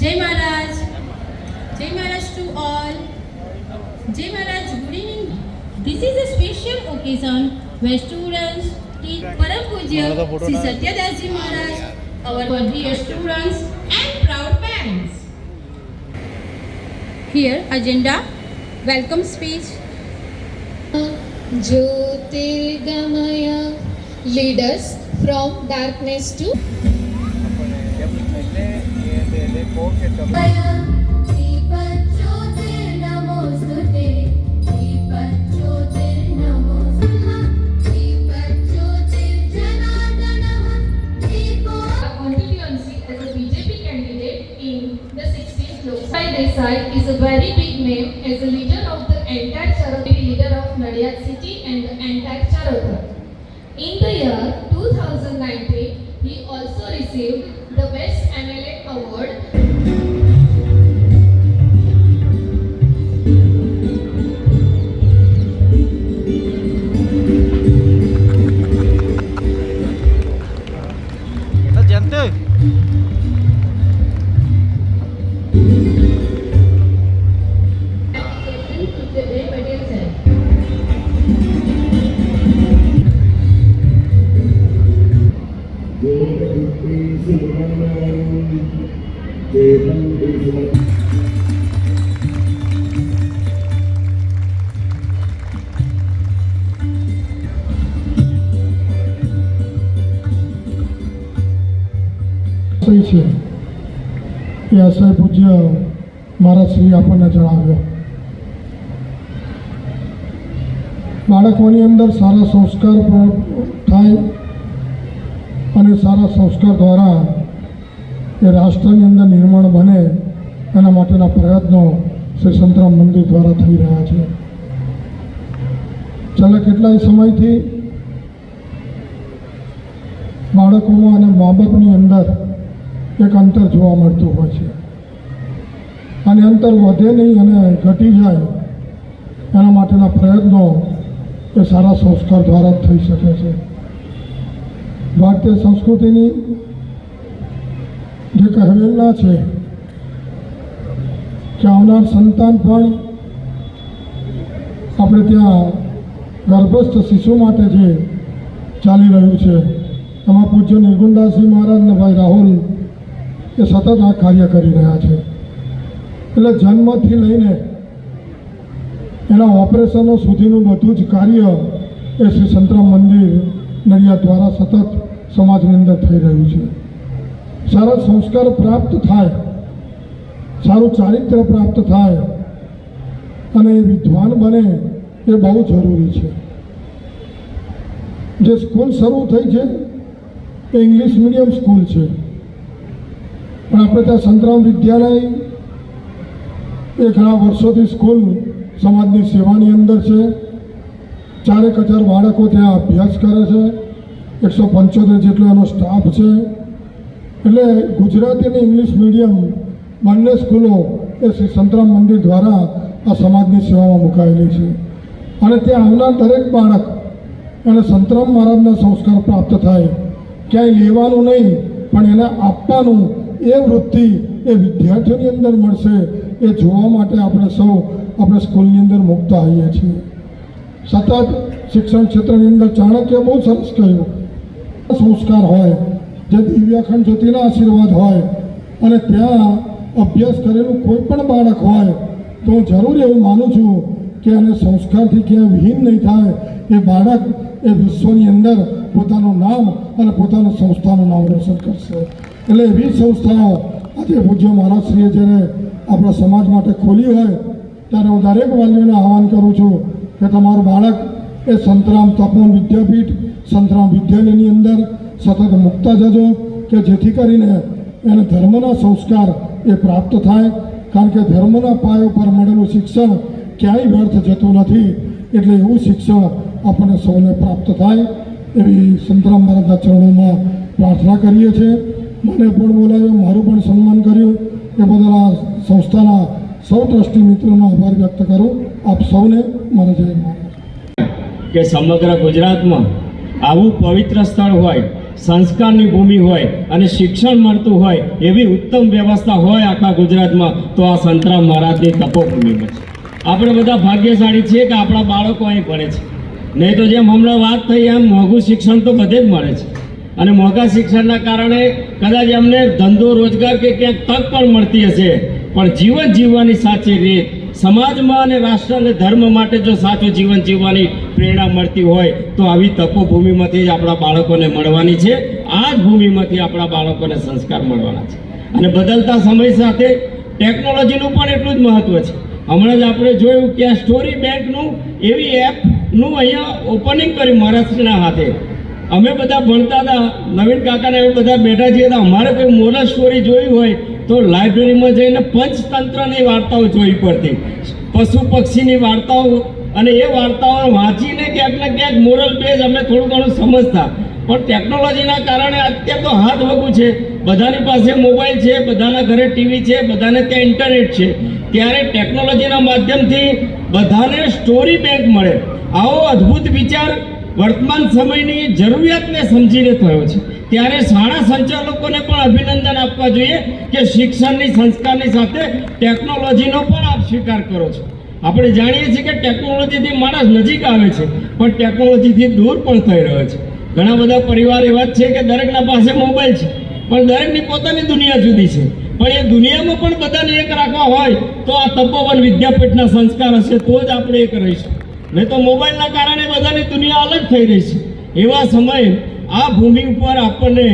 Jai Maharaj. Jai Maharaj to all. Jai Maharaj, good evening. This is a special occasion where students teach Param Pujya Sri Satyadas Ji Maharaj, our dear students and proud parents. Here, agenda, welcome speech. Jyotirgamaya lead us from darkness to i Thank you. સારા સંસ્કાર થાય અને સારા સંસ્કાર દ્વારા એ રાષ્ટ્રની અંદર નિર્માણ બને એના માટેના પ્રયત્નો શ્રી સંતરામ મંદિર દ્વારા થઈ રહ્યા છે. છેલ્લા કેટલાય સમયથી બાળકોમાં અને મા બાપની અંદર એક અંતર જોવા મળતું હોય છે. અને અંતર વધે નહીં અને ઘટી જાય એના માટેના પ્રયત્નો એ સારા સંસ્કાર દ્વારા જ થઈ શકે છે. ભારતીય સંસ્કૃતિની જે કહેવેલના છે કે આવનાર સંતાન પણ આપણે ત્યાં ગર્ભસ્થ શિશુ માટે જે ચાલી રહ્યું છે, એમાં પૂજ્ય નિર્ગુણદાસજી મહારાજ ને ભાઈ રાહુલ એ સતત આ કાર્ય કરી રહ્યા છે. એટલે જન્મથી લઈને એના ઓપરેશનો સુધીનું બધું જ કાર્ય એ શ્રી સંતરામ મંદિર નડિયાદ દ્વારા સતત સમાજની અંદર થઈ રહ્યું છે. સારા સંસ્કાર પ્રાપ્ત થાય, સારું ચારિત્ર પ્રાપ્ત થાય અને એ વિદ્વાન બને એ બહુ જરૂરી છે. જે સ્કૂલ શરૂ થઈ છે એ ઇંગ્લિશ મીડિયમ સ્કૂલ છે. પણ આપણે ત્યાં સંતરામ વિદ્યાલય એ ઘણા વર્ષોથી સ્કૂલ સમાજની સેવાની અંદર છે. ચારેક હજાર બાળકો ત્યાં અભ્યાસ કરે છે. એકસો પંચોતેર જેટલો એનો સ્ટાફ છે. એટલે ગુજરાતી અને ઇંગ્લિશ મીડિયમ બંને સ્કૂલો એ શ્રી સંતરામ મંદિર દ્વારા આ સમાજની સેવામાં મુકાયેલી છે. અને ત્યાં આવનાર દરેક બાળક એને સંતરામ મહારાજના સંસ્કાર પ્રાપ્ત થાય. ક્યાંય લેવાનું નહીં, પણ એને આપવાનું એ વૃત્તિ એ વિદ્યાર્થીઓની અંદર મળશે એ જોવા માટે આપણે સૌ આપણે સ્કૂલની અંદર મૂકતા આવીએ છીએ. સતત શિક્ષણ ક્ષેત્રની અંદર ચાણક્ય બહુ સરસ કહ્યું. સંસ્કાર હોય, જે દિવ્યાખંડ જ્યોતિના આશીર્વાદ હોય, અને ત્યાં અભ્યાસ કરેલું કોઈ પણ બાળક હોય, તો હું જરૂર એવું માનું છું કે એને સંસ્કારથી ક્યાંય વિહીન નહીં થાય. એ બાળક એ વિશ્વની અંદર પોતાનું નામ અને પોતાનું સંસ્થાનું નામ રોશન કરશે. એટલે એવી સંસ્થાઓ આજે પૂજ્ય મહારાજશ્રીએ જ્યારે આપણા સમાજ માટે ખોલી હોય ત્યારે હું દરેક વાલીઓને આહવાન કરું છું કે તમારું બાળક એ સંતરામ તપોન વિદ્યાપીઠ, સંતરામ વિદ્યાલયની અંદર સતત મૂકતા જજો કે જેથી કરીને એને ધર્મના સંસ્કાર એ પ્રાપ્ત થાય. કારણ કે ધર્મના પાયો પર મળેલું શિક્ષણ ક્યાંય વ્યર્થ જતું નથી. એટલે એવું શિક્ષણ આપણને સૌને પ્રાપ્ત થાય. એવી સંતરામ મહારાજના ચરણોમાં પ્રાર્થના કરીએ છીએ. મને પણ બોલાવ્યો, મારું પણ સન્માન કર્યું. એ બદલ આ સંસ્થાના સૌ ટ્રસ્ટી મિત્રોનો આભાર વ્યક્ત કરું. આપ સૌને મારા જય કે સમગ્ર ગુજરાતમાં આવું પવિત્ર સ્થળ હોય, સંસ્કારની ભૂમિ હોય અને શિક્ષણ મળતું હોય એવી ઉત્તમ વ્યવસ્થા હોય આખા ગુજરાતમાં, તો આ સંતરામ મહારાજની તપોભૂમિમાં છે. આપણે બધા ભાગ્યશાળી છીએ કે આપણા બાળકો અહીં ભણે છે. નહીં તો જેમ હમણાં વાત થઈ એમ મોંઘું શિક્ષણ તો બધે જ મળે છે. અને મોંઘા શિક્ષણના કારણે કદાચ એમને ધંધો, રોજગાર કે ક્યાંક તક પણ મળતી હશે. પણ જીવન જીવવાની સાચી રીત સમાજમાં અને રાષ્ટ્ર અને ધર્મ માટે જો સાચું જીવન જીવવાની પ્રેરણા મળતી હોય, તો આવી તકો ભૂમિમાંથી જ આપણા બાળકોને મળવાની છે. આ જ ભૂમિમાંથી આપણા બાળકોને સંસ્કાર મળવાના છે. અને બદલતા સમય સાથે ટેકનોલોજીનું પણ એટલું જ મહત્વ છે. હમણાં જ આપણે જોયું કે આ સ્ટોરી બેંકનું એવી એપનું અહીંયા ઓપનિંગ કર્યું મહારાષ્ટ્રના હાથે. અમે બધા ભણતા હતા, નવીન કાકાને અમે બધા બેઠા છીએ તો અમારે કોઈ મોરલ સ્ટોરી જોઈ હોય તો લાઇબ્રેરીમાં જઈને પંચતંત્રની વાર્તાઓ જોવી પડતી. પશુ પક્ષીની વાર્તાઓ અને એ વાર્તાઓ વાંચીને ક્યાંક ને ક્યાંક મોરલ બેઝ અમે થોડું ઘણું સમજતા. પણ ટેકનોલોજીના કારણે અત્યારે તો હાથ વગું છે. બધાની પાસે મોબાઈલ છે, બધાના ઘરે ટીવી છે, બધાને ત્યાં ઇન્ટરનેટ છે. ત્યારે ટેકનોલોજીના માધ્યમથી બધાને સ્ટોરી બેંક મળે. આવો અદ્ભુત વિચાર વર્તમાન સમયની જરૂરિયાતને સમજીને થયો છે. ત્યારે શાળા સંચાલકોને પણ અભિનંદન આપવા જોઈએ કે શિક્ષણની સંસ્કારની સાથે ટેકનોલોજીનો પણ આપ સ્વીકાર કરો છો. આપણે જાણીએ છીએ કે ટેકનોલોજીથી માણસ નજીક આવે છે, પણ ટેકનોલોજીથી દૂર પણ થઈ રહ્યો છે. ઘણા બધા પરિવાર એવા જ છે કે દરેકના પાસે મોબાઈલ છે, પણ દરેકની પોતાની દુનિયા જુદી છે. પણ એ દુનિયામાં પણ બધાને એક રાખવા હોય તો આ તપોવન વિદ્યાપીઠના સંસ્કાર હશે, તો જ આપણે એક રહીશું. નહીં તો મોબાઈલના કારણે બધાની દુનિયા અલગ થઈ રહી છે. એવા સમયે આ ભૂમિ ઉપર આપણને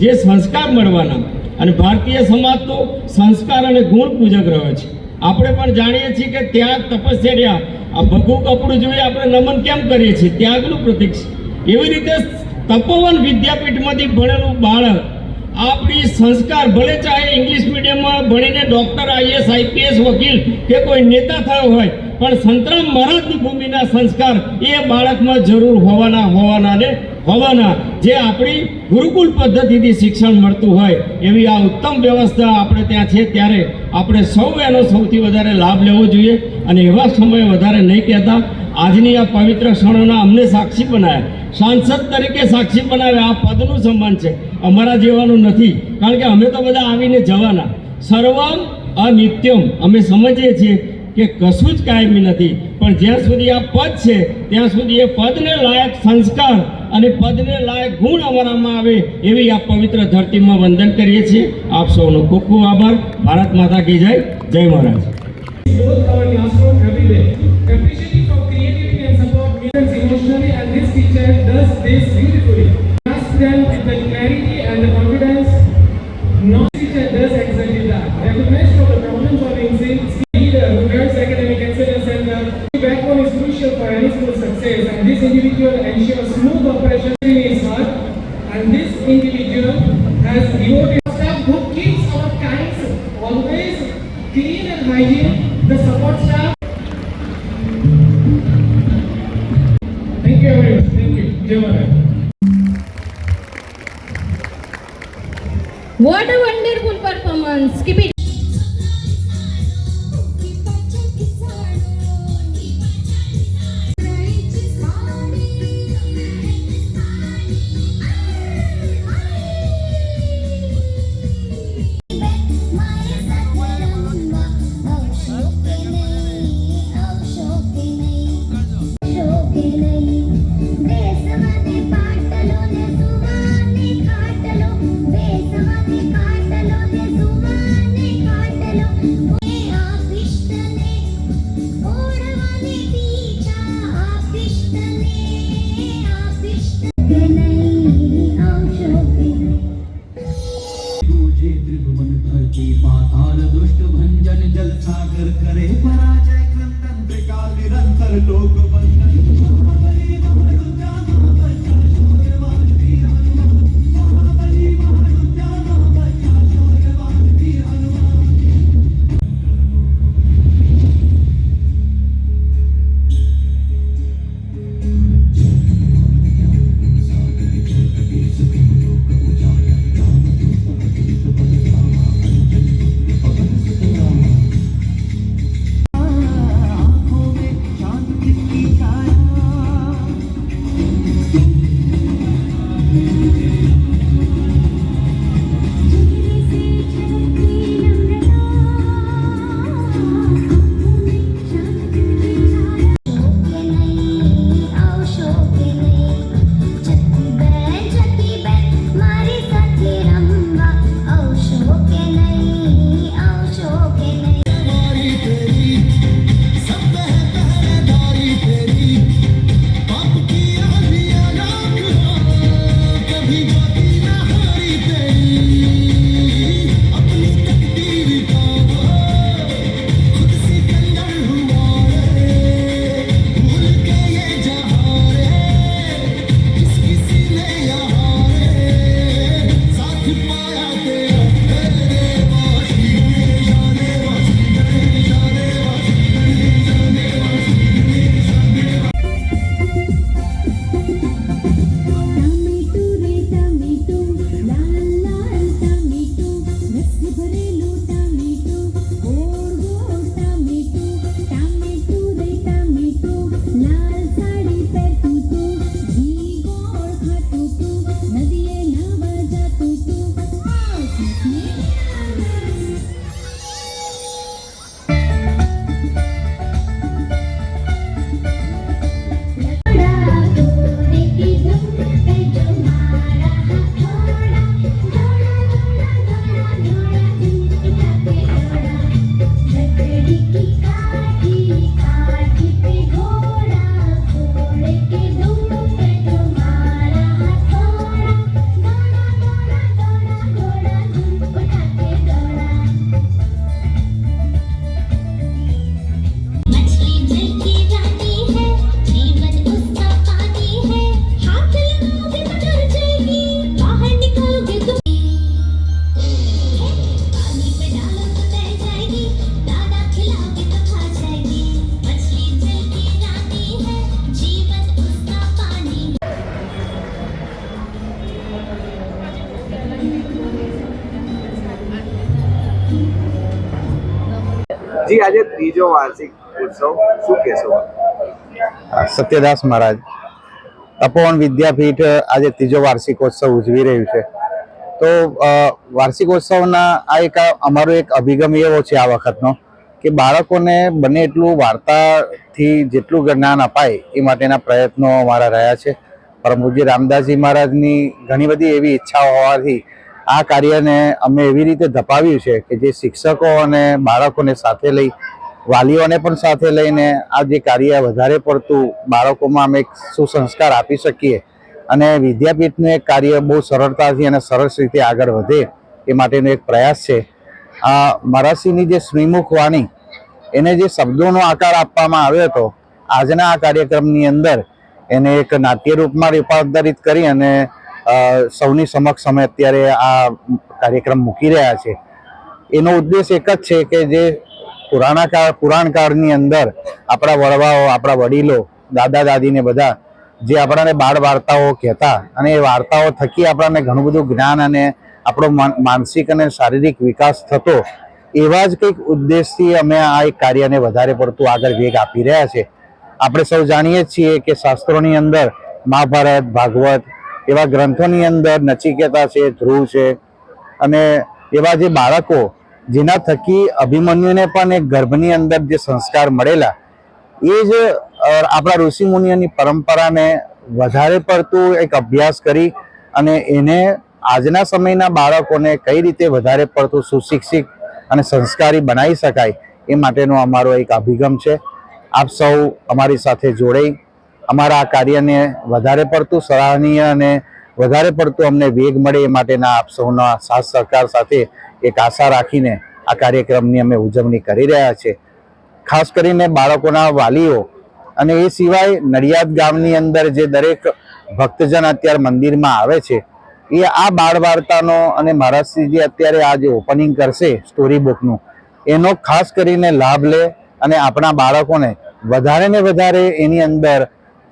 જે સંસ્કાર મળવાના, અને ભારતીય સમાજ તો સંસ્કાર અને ગુણ પૂજક રહ્યો છે. આપણે પણ જાણીએ છીએ કે ત્યાગ તપશ્ચર્યા આ ભગુ કપડું જોઈએ આપણે નમન કેમ કરીએ છીએ? ત્યાગનું પ્રતીક છે. એવી રીતે તપોવન વિદ્યાપીઠમાંથી ભણેલું બાળક આપણી સંસ્કાર ભલે ચાહે ઇંગ્લિશ મીડિયમમાં ભણીને ડૉક્ટર આઈએસ આઈપીએસ વકીલ કે કોઈ નેતા થયો હોય પણ સંતરામ મહારાજની ભૂમિના સંસ્કાર એ બાળકમાં જરૂર હોવાના હોવાના ને હોવાના. જે આપણી ગુરુકુલ પદ્ધતિથી શિક્ષણ મળતું હોય, એવી આ ઉત્તમ વ્યવસ્થા આપણે ત્યાં છે ત્યારે આપણે સૌ એનો સૌથી વધારે લાભ લેવો જોઈએ અને એવા સમયે વધારે નહીં કહેતા. આજની આ પવિત્ર ક્ષણોના અમને સાક્ષી બનાવ્યા સાંસદ તરીકે સાક્ષી બનાવ્યા આ પદનું સન્માન છે. અમારા જેવાનું નથી, કારણ કે અમે તો બધા આવીને જવાના. સર્વમ અનિત્યમ. અમે સમજીએ છીએ કે કશું જ કાયમી નથી પણ જ્યાં સુધી આ પદ છે ત્યાં સુધી એ પદને લાયક સંસ્કાર અને પદને લાયક ગુણ અમારામાં આવે એવી આ પવિત્ર ધરતીમાં વંદન કરીએ છીએ આપ સૌનો ખૂબ ખૂબ આભાર ભારત માતા કી જય જય મહારાજ. Appreciating for creativity and support emotionally and this teacher does this beautifully. Thank you everyone. Thank you. Jai Maharaj. What a wonderful performance. Keep it. આજે ત્રીજો વાર્ષિક ઉત્સવ. શું કહેશો? સત્યદાસ મહારાજ. તપોવન વિદ્યાપીઠ આજે ત્રીજો વાર્ષિકોત્સવ ઉજવી રહ્યું છે. તો વાર્ષિકોત્સવના આ એક અમારો એક અભિગમ એવો છે આ વખતનો કે બાળકોને બને એટલું વાર્તાથી જેટલું જ્ઞાન અપાય એ માટેના પ્રયત્નો અમારા રહ્યા છે. પરમ પૂજ્ય રામદાસજી મહારાજની ઘણી બધી એવી ઈચ્છાઓ હોવાથી આ કાર્યને અમે એવી રીતે ધપાવ્યું છે કે જે શિક્ષકો અને બાળકોને સાથે લઈ, વાલીઓને પણ સાથે લઈને આ જે કાર્ય વધારે પડતું બાળકોમાં અમે એક સુસંસ્કાર આપી શકીએ અને વિદ્યાપીઠનું એક કાર્ય બહુ સરળતાથી અને સરસ રીતે આગળ વધે એ માટેનો એક પ્રયાસ છે. આ મરાસીની જે શ્રીમુખ વાણી, એને જે શબ્દોનો આકાર આપવામાં આવ્યો હતો, આજના આ કાર્યક્રમની અંદર એને એક નાટ્ય રૂપમાં રૂપાંતરિત કરી અને સૌની સમક્ષ અમે અત્યારે આ કાર્યક્રમ મૂકી રહ્યા છે. એનો ઉદ્દેશ એક જ છે કે જે પુરાણા કાળ પુરાણકાળની અંદર આપણા વડવાઓ, આપણા વડીલો, દાદા, દાદીને બધા જે આપણાને બાળ વાર્તાઓ કહેતા અને એ વાર્તાઓ થકી આપણને ઘણું બધું જ્ઞાન અને આપણો માનસિક અને શારીરિક વિકાસ થતો એવા જ કંઈક ઉદ્દેશથી અમે આ એક કાર્યને વધારે પડતું આગળ વેગ આપી રહ્યા છે. આપણે સૌ જાણીએ છીએ કે શાસ્ત્રોની અંદર મહાભારત, ભાગવત એવા ગ્રંથોની અંદર નચિકેતા છે, ધ્રુવ છે. અને એવા જે બાળકો જેના થકી અભિમન્યુને પણ એક ગર્ભની અંદર જે સંસ્કાર મળેલા, એ જ આપણા ઋષિ મુનિઓની પરંપરાને વધારે પડતું એક અભ્યાસ કરી અને એને આજના સમયના બાળકોને કઈ રીતે વધારે પડતું સુશિક્ષિત અને સંસ્કારી બનાવી શકાય એ માટેનો અમારો એક અભિગમ છે. આપ સૌ અમારી સાથે જોડાઈ. અમારા આ કાર્યને વધારે પડતું સરાહનીય અને વધારે પડતું અમને વેગ મળે એ માટેના આપ સૌના સાથ સહકાર સાથે એક આશા રાખીને આ કાર્યક્રમની અમે ઉજવણી કરી રહ્યા છીએ ખાસ કરીને બાળકોના વાલીઓ અને એ સિવાય નડિયાદ ગામની અંદર જે દરેક ભક્તજન અત્યારે મંદિરમાં આવે છે, એ આ બાળ વાર્તાનો અને મહારાજશ્રીજી અત્યારે આ જે ઓપનિંગ કરશે સ્ટોરી બુકનું એનો ખાસ કરીને લાભ લે અને આપણા બાળકોને વધારે ને વધારે એની અંદર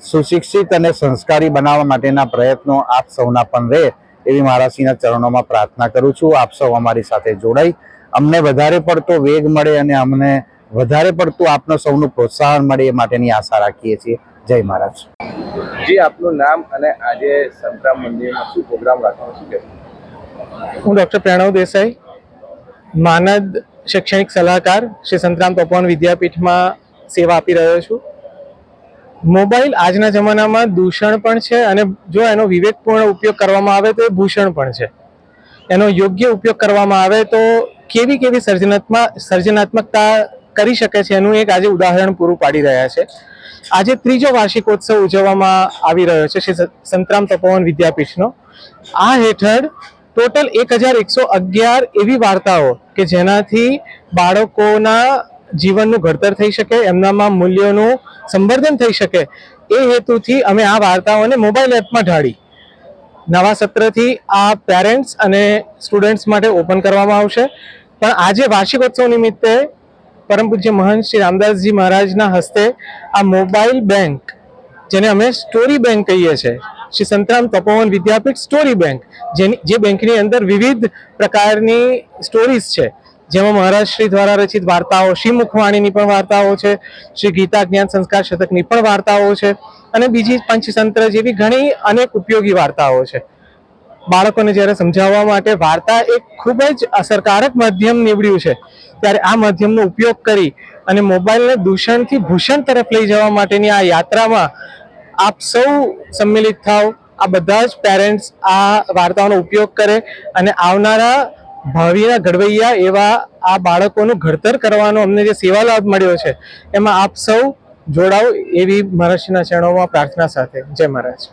સુશિક્ષિત અને સંસ્કારી બનાવવા માટેના પ્રયત્નો આપ સૌના પણ રહે એવી મહારાજશ્રીના ચરણોમાં પ્રાર્થના કરું છું. આપ સૌ અમારી સાથે જોડાઈ. અમને વધારે પડતો વેગ મળે અને અમને વધારે પડતું આપનો સૌનું પ્રોત્સાહન મળે એ માટેની આશા રાખીએ છીએ. જય મહારાજ. જી આપનું નામ અને આજે સંતરામ મંદિરમાં શું પ્રોગ્રામ રાખવાનો શું હું ડૉક્ટર પ્રણવ દેસાઈ માનદ શૈક્ષણિક સલાહકાર શ્રી સંતરામ તપોવન વિદ્યાપીઠમાં સેવા આપી રહ્યો છું. મોબાઈલ આજના જમાનામાં દૂષણ પણ છે અને જો એનો વિવેકપૂર્ણ ઉપયોગ કરવામાં આવે તો એ ભૂષણ પણ છે. એનો યોગ્ય ઉપયોગ કરવામાં આવે તો કેવી કેવી સર્જનાત્મક સર્જનાત્મકતા કરી શકે છે એનું એક આજે ઉદાહરણ પૂરું પાડી રહ્યા છે. આજે ત્રીજો વાર્ષિકોત્સવ ઉજવવામાં આવી રહ્યો છે શ્રી સંતરામ તપોવન વિદ્યાપીઠનો. આ હેઠળ ટોટલ એક હજાર એકસો અગિયાર એવી વાર્તાઓ કે જેનાથી બાળકોના જીવનનું ઘડતર થઈ શકે, એમનામાં મૂલ્યોનું સંવર્ધન થઈ શકે, એ હેતુથી અમે આ વાર્તાઓને મોબાઈલ એપમાં ઢાળી. નવા સત્રથી આ પેરેન્ટ્સ અને સ્ટુડન્ટ્સ માટે ઓપન કરવામાં આવશે. પણ આજે વાર્ષિકોત્સવ નિમિત્તે પરમ પૂજ્ય મહંત શ્રી રામદાસજી મહારાજના હસ્તે આ મોબાઈલ બેંક, જેને અમે સ્ટોરી બેંક કહીએ છીએ શ્રી સંતરામ તપોવન વિદ્યાપીઠ સ્ટોરી બેંક, જેની જે બેંકની અંદર વિવિધ પ્રકારની સ્ટોરીઝ છે. જેમાં મહારાજ શ્રી દ્વારા રચિત વાર્તાઓ, શ્રી મુખવાણીની પણ વાર્તાઓ છે, શ્રી ગીતા જ્ઞાન સંસ્કાર શતકની પણ વાર્તાઓ છે, અને બીજી પંચતંત્ર જેવી ઘણી અનેક ઉપયોગી વાર્તાઓ છે. બાળકોને જ્યારે સમજાવવા માટે વાર્તા એક ખૂબ જ અસરકારક માધ્યમ નીવડ્યું છે, ત્યારે આ માધ્યમનો ઉપયોગ કરી અને મોબાઈલને દૂષણથી ભૂષણ તરફ લઈ જવા માટેની આ યાત્રામાં આપ સૌ સંમિલિત થાવ. આ બધા જ પેરેન્ટ્સ આ વાર્તાઓનો ઉપયોગ કરે અને આવનારા ભાવિના ઘડવૈયા એવા આ બાળકોનું ઘડતર કરવાનો અમને જે સેવા લાભ મળ્યો છે, એમાં આપ સૌ જોડાઓ એવી મહારાષ્ટ્રના ચરણોમાં પ્રાર્થના સાથે. જય મહારાજ.